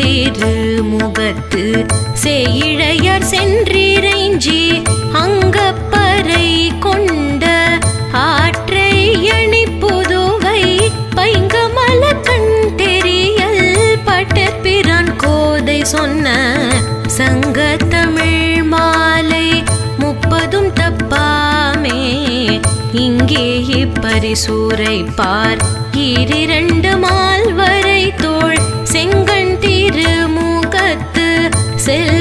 திருமுகத்து சேயிழையர் சென்றிரைஞ்சி அங்கப்பறை கொண்ட ஆற்றை அணி புதுவை பைங்கமல கண் தெரியல் பட்டப்பிரான் கோதை சொன்ன சங்கத்தமிழ் மாலை முப்பதும் தப்பாமே. இங்கே இப்பரிசூரை பார் ஈரிரண்டு மால் el